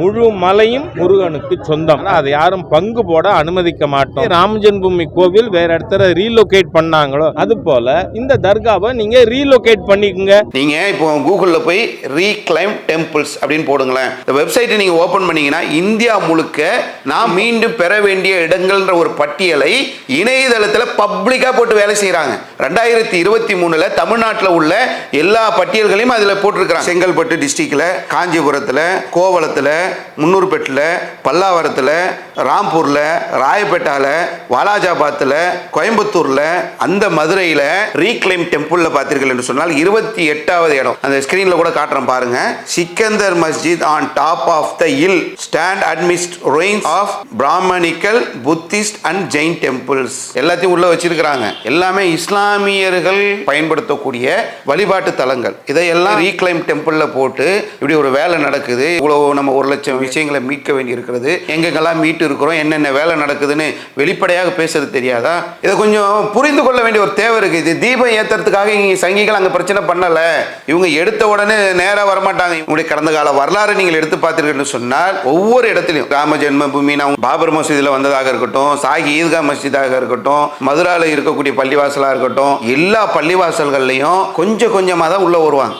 முழு மலையும் முருகனுக்கு சொந்தம். அதை யாரும் பங்கு போட அனுமதிக்க மாட்டோம். ராம ஜென்மபூமி கோவில் வேற இடத்துல ரீலொகேட் பண்ணாங்களோ அது போல இந்த தர்காவை நீங்க ரீலொகேட் பண்ணிக்கோங்க. நீங்க இப்போ கூகுள்ல போய் ரீக்ளைம் டெம்பிள்ஸ் அப்படின்னு போடுங்களேன். இந்த வெப்சைட்டை நீங்க ஓபன் பண்ணீங்கன்னா இந்தியா முழுக்க நான் மீண்டும் பெற வேண்டிய இடங்கள்ன்ற ஒரு பட்டியலை இணையதளத்துல பப்ளிக்கா போட்டு வேலை செய்கிறாங்க ரெண்டாயிரத்தி இருபத்தி மூணுல தமிழ்நாட்டில் உள்ள எல்லா பட்டியல்களையும் அதுல போட்டிருக்கிறாங்க. செங்கல்பட்டு டிஸ்ட்ரிக்ட்ல காஞ்சிபுரத்துல கோவளத்துல முன்னூர்பேட்டில் பல்லாவரத்தில் ராம்பூரில் ராயப்பேட்டாவில் வாலாஜாபாத்தில் கோயம்புத்தூரில் அந்த மதுரையில் ரீக்ளைம் டெம்பிளில் பார்த்தீர்கள் என்று சொன்னால் இருபத்தி எட்டாவது இடம். அந்த ஸ்க்ரீனில் கூட காட்டுறேன் பாருங்க. Sikandar Masjid on top of the hill stand amidst ruins of Brahmanical Buddhist and Jain temples எல்லாத்தையும் உள்ள வச்சிருக்கிறாங்க. எல்லாமே இஸ்லாமியர்கள் பயன்படுத்தக்கூடிய வழிபாட்டு தலங்கள். இதையெல்லாம் ரீக்ளைம் டெம்பிளில் போட்டு இப்படி ஒரு வேலை நடக்குது. இவ்வளோ நம்ம ஒரு லட்சம் விஷயங்களை மீட்க வேண்டி இருக்கிறது எங்கெங்கெல்லாம் மீட்டு இருக்கிறோம் என்னென்ன வேலை நடக்குதுன்னு வெளிப்படையாக பேசுறது தெரியாதா? இதை கொஞ்சம் புரிந்து கொள்ள வேண்டிய ஒரு தேவை இருக்கு. இது தீபம் ஏத்துறதுக்காக இங்க சங்கிகள் அங்க பிரச்சனை பண்ணல. இவங்க எடுத்த உடனே நேரா வரமாட்டாங்க. இவங்களுடைய கடந்த கால வரலாறு நீங்கள் எடுத்து பார்த்தீர்கள்னு சொன்னால் ஒவ்வொரு இடத்துலையும் ராம ஜென்மபூமி நான் பாபர் மசூதியில் வந்ததாக இருக்கட்டும் சாகி ஈத்கா மஸ்ஜிதாக இருக்கட்டும் மதுரால இருக்கக்கூடிய பள்ளிவாசலாக இருக்கட்டும் எல்லா பள்ளிவாசல்கள்லையும் கொஞ்சம் கொஞ்சமாக தான் உள்ளே வருவாங்க.